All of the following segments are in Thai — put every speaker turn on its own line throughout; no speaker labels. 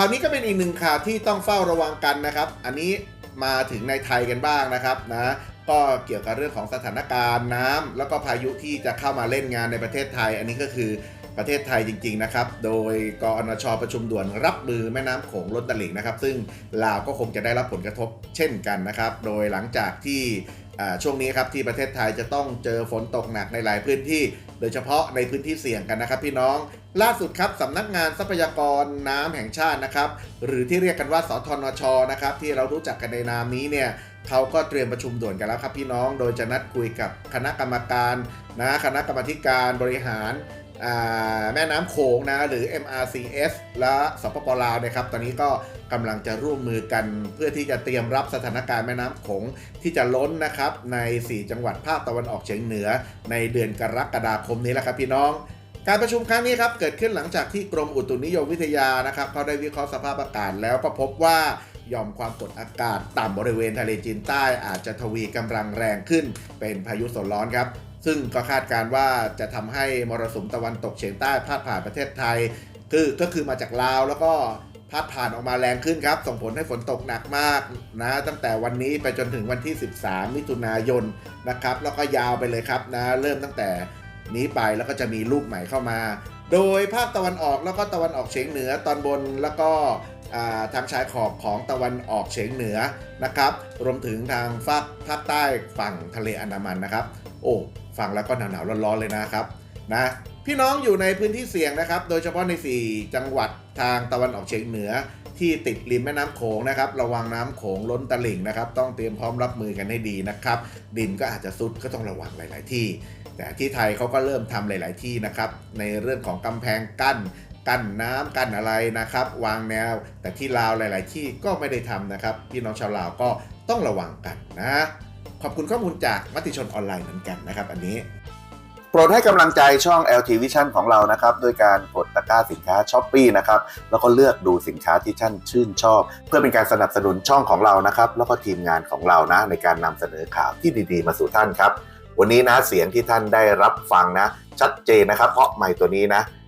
ข่าวนี้ก็เป็นอีกหนึ่งข่าวที่ต้องเฝ้าระวังกันนะครับ อันนี้มาถึงในไทยกันบ้างนะครับนะก็เกี่ยวกับเรื่องของสถานการณ์น้ำแล้วก็พายุที่จะเข้ามาเล่นงานในประเทศไทย อันนี้ก็คือประเทศไทยจริง ๆ นะครับ โดยกอนชประชุมด่วนรับมือแม่น้ำโขงล้นตลิ่งนะครับ ซึ่งลาวก็คงจะได้รับผลกระทบเช่นกันนะครับ โดยหลังจากที่ ช่วงนี้ครับที่ประเทศไทยจะต้องเจอฝนตกหนักในหลายพื้นที่ โดยเฉพาะในพื้นที่เสี่ยงกันนะครับ พี่น้องล่าสุดครับสำนักงานทรัพยากรน้ำแห่งชาตินะครับหรือที่เรียกกันว่าสทนชนะครับที่เรารู้จักกันในนามนี้เนี่ยเขาก็เตรียมประชุมด่วนกันแล้วครับพี่น้อง โดยจะนัดคุยกับคณะกรรมการนะคณะกรรมธิการบริหาร แม่น้ำโขงนะหรือ MRCS และสปปลาวนะครับตอนนี้ก็กำลังจะร่วมมือกันเพื่อที่จะเตรียมรับสถานการณ์แม่น้ำโขงที่จะล้นนะครับใน 4 จังหวัดภาคตะวันออกเฉียงเหนือ ในเดือนกรกฎาคมนี้แหละครับพี่น้อง การประชุมครั้งนี้ครับเกิดขึ้นหลังจากที่กรมอุตุนิยมวิทยานะครับเขาได้วิเคราะห์สภาพอากาศแล้วก็พบว่าย่อมความกดอากาศต่ำบริเวณทะเลจีนใต้อาจจะทวีกำลังแรงขึ้นเป็นพายุโซนร้อนครับ ซึ่งก็คาดการณ์ว่าจะทำให้มรสุมตะวันตกเฉียงใต้พาดผ่านประเทศไทย คือก็คือมาจากลาวแล้วก็พาดผ่านออกมาแรงขึ้นครับ ส่งผลให้ฝนตกหนักมากนะ ตั้งแต่วันนี้ไปจนถึงวันที่ 13 มิถุนายนนะครับ แล้วก็ยาวไปเลยครับนะ เริ่มตั้งแต่นี้ไปแล้วก็จะมีลูกใหม่เข้ามา โดยภาคตะวันออกแล้วก็ตะวันออกเฉียงเหนือตอนบนแล้วก็ ทางชายขอบของตะวันออกเฉียงเหนือนะครับ รวมถึงทางภาคภาคใต้ฝั่งทะเลอันดามันนะครับ โอ้ฟังแล้วก็หนาวๆร้อนๆเลยนะครับนะพี่น้องอยู่ในพื้นที่เสี่ยงนะครับ โดยเฉพาะใน 4 จังหวัดทางตะวันออกเฉียงเหนือ ที่ติดริมแม่น้ำโขงนะครับ ระวังน้ำโขงล้นตลิ่งนะครับ ต้องเตรียมพร้อมรับมือกันให้ดีนะครับ ดินก็อาจจะซุดก็ต้องระวังหลาย ๆ ที่ แต่ที่ไทยเขาก็เริ่มทำหลาย ๆ ที่นะครับ ในเรื่องของกำแพงกั้น กั้นน้ำกั้นอะไรนะครับ วางแนว แต่ที่ลาวหลาย ๆ ที่ก็ไม่ได้ทำนะครับ พี่น้องชาวลาวก็ต้องระวังกันนะ ขอบคุณข้อมูลจากมติชนออนไลน์เหมือนกันนะครับ อันนี้
โปรดให้กำลังใจช่อง LT Vision ของเรานะครับด้วยการกดตะกร้าสินค้าช้อปปีนะครับแล้วก็เลือกดูสินค้าที่ท่านชื่นชอบ เพื่อเป็นการสนับสนุนช่องของเรานะครับแล้วก็ทีมงานของเรานะในการนำเสนอข่าวที่ดีๆ มาสู่ท่านครับ วันนี้นะเสียงที่ท่านได้รับฟังนะ ชัดเจนนะครับ เพราะไมค์ตัวนี้นะ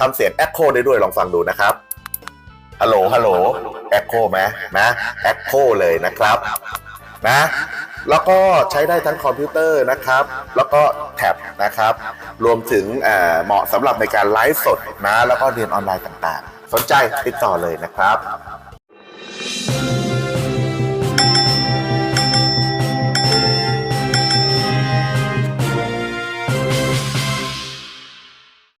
ทำเสียง Echo ได้ด้วยลองฟังดูนะครับฮัลโหลฮัลโหล Echo ไหมนะ Echo เลยนะครับนะแล้วก็ใช้ได้ทั้งคอมพิวเตอร์นะครับ แล้วก็แท็บนะครับ รวมถึงเอ่อเหมาะสำหรับในการไลฟ์สดนะ แล้วก็เรียนออนไลน์ต่างๆ สนใจติดต่อเลยนะครับ